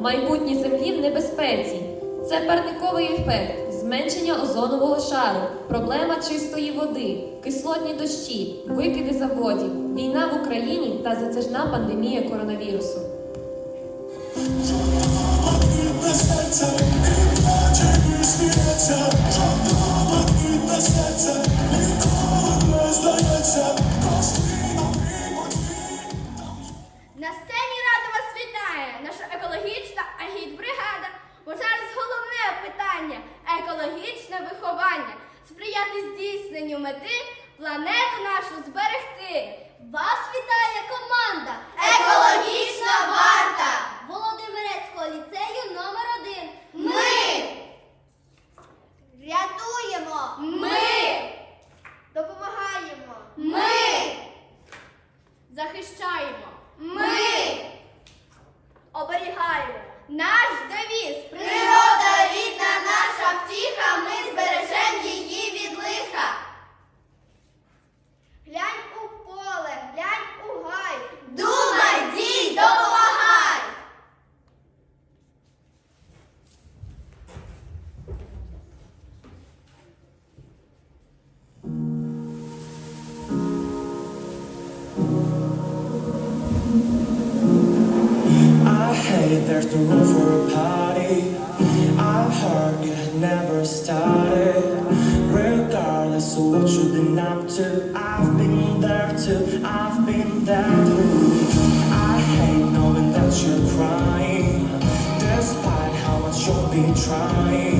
Майбутні землі в небезпеці. Це парниковий ефект, зменшення озонового шару, проблема чистої води, кислотні дощі, викиди заводів, війна в Україні та затяжна пандемія коронавірусу. На екологічне виховання. Сприяти здійсненню мети планету нашу зберегти. Вас вітає команда Екологічна варта Володимирецького ліцею номер один. Ми рятуємо. Ми допомагаємо. Ми захищаємо. Ми оберігаємо. Наш девіз there's no room for a party. I heard it never started. Regardless of what you've been up to, I've been there too. I've been there too. I hate knowing that you're crying, despite how much you've been trying.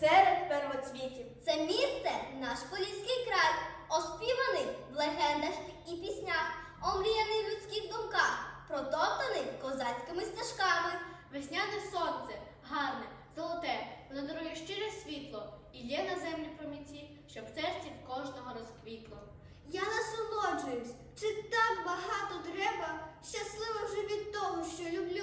Серед первоцвітів. Це місце наш Поліський край, оспіваний в легендах і піснях, омріяний в людських думках, протоптаний козацькими стежками. Весняне сонце, гарне, золоте, воно дарує щире світло і лє на землю промінці, щоб в серці в кожного розквітло. Я насолоджуюсь, чи так багато треба, щаслива вже від того, що люблю.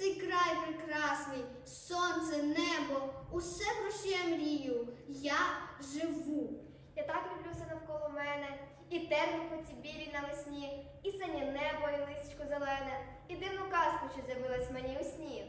Цей край прекрасний, сонце, небо, усе про що я мрію. Я живу. Я так люблю все навколо мене, і терміку ці білі навесні, і синє небо, і листечко зелене, і дивну казку, що з'явилась мені у сні.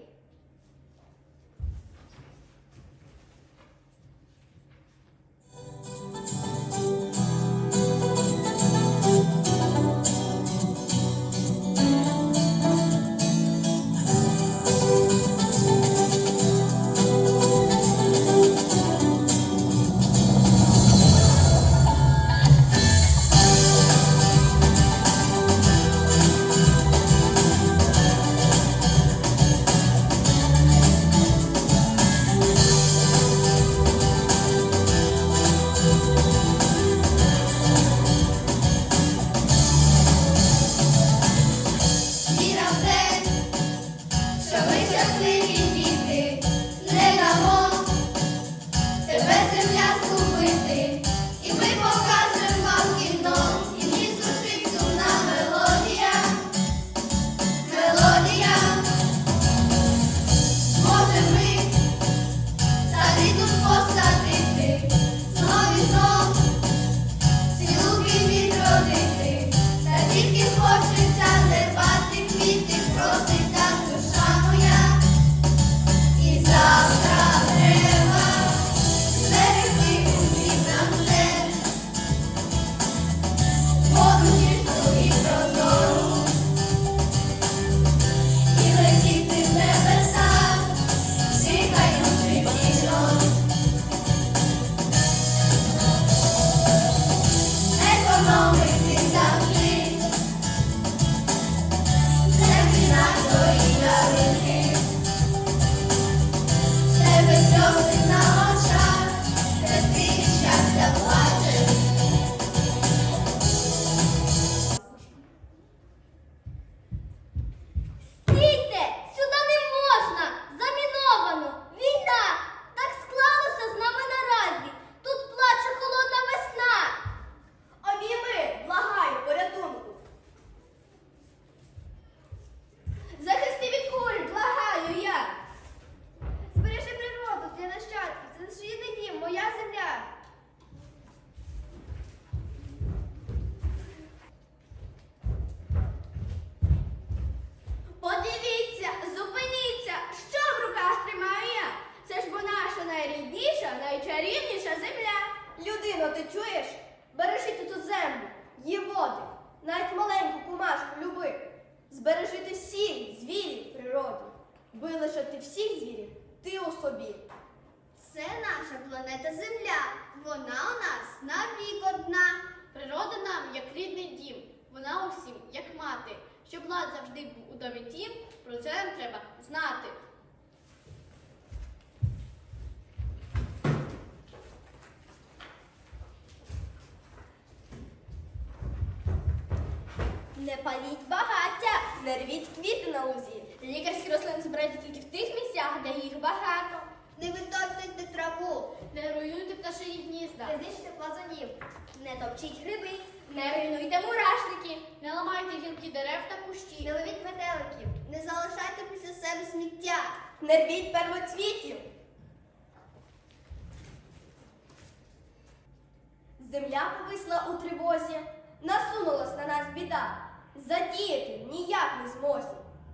Рівніша земля. Людино, ти чуєш? Бережи ти ту землю, її води, навіть маленьку кумашку люби. Збережи ти всі звірі природі, вилишати всіх звірів ти у собі. Це наша планета Земля, вона у нас навік одна. Природа нам, як рідний дім, вона усім, як мати, щоб лад завжди був у домі тім, про це нам треба знати. Не паліть багаття, не рвіть квіти на лузі. Лікарські рослини збираються тільки в тих місцях, де їх багато. Не витоптуйте траву. Не руйнуйте пташині гнізда. Не знищте плазунів, не топчіть гриби, Не руйнуйте мурашники, не ламайте гілки дерев та кущі. не ловіть метеликів, Не залишайте після себе сміття. не рвіть первоцвітів. Земля повисла у тривозі, насунулась на нас біда. Задіяти ніяк не змозі.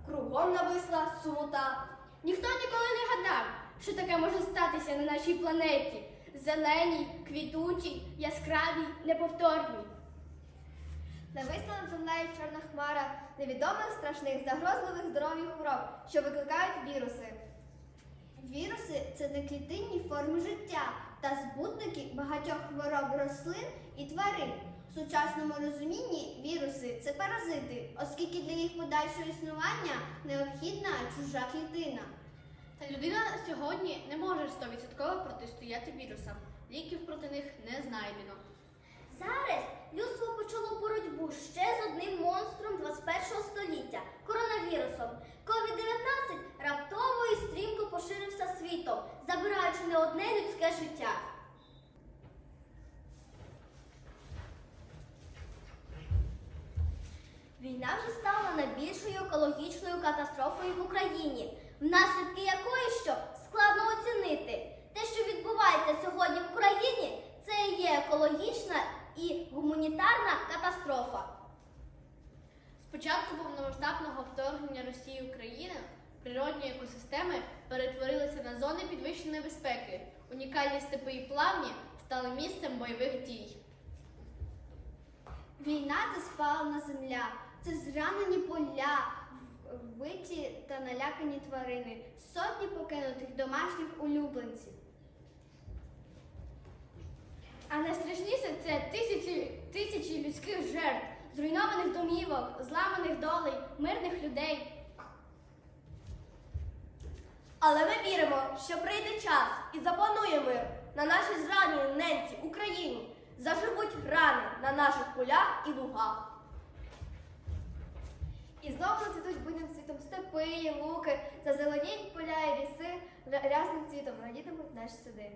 Кругом нависла сумута. Ніхто ніколи не гадав, що таке може статися на нашій планеті. Зеленій, квітучій, яскравій, неповторній. Нависла над землею чорна хмара невідомих страшних загрозливих здоров'я хвороб, що викликають віруси. Віруси це неклітинні форми життя та збутники багатьох хвороб рослин і тварин. В сучасному розумінні віруси це паразити, оскільки для їх подальшого існування необхідна чужа клітина. Та людина сьогодні не може 100% протистояти вірусам. Ліків проти них не знайдено. Зараз людство почало боротьбу ще з одним монстром 21 століття коронавірусом. COVID-19 раптово і стрімко поширився світом, забираючи не одне людське життя. Війна вже стала найбільшою екологічною катастрофою в Україні, внаслідки якої що складно оцінити. Те, що відбувається сьогодні в Україні, це є екологічна і гуманітарна катастрофа. З початку повномасштабного вторгнення Росії в Україну природні екосистеми перетворилися на зони підвищеної безпеки. Унікальні степи і плавні стали місцем бойових дій. Війна це спалена земля, це зранені поля, вбиті та налякані тварини, сотні покинутих домашніх улюбленців. А найстрашніше це тисячі, тисячі людських жертв, зруйнованих домівок, зламаних долей, мирних людей. Але ми віримо, що прийде час і запанує мир на нашій зраненій ненці Україні. Заживуть рани на наших полях і лугах. І знову зацвітуть буйним цвітом степи, і луки, зазеленіють поля і ліси, ря- рясним цвітом радітимуть наші сади.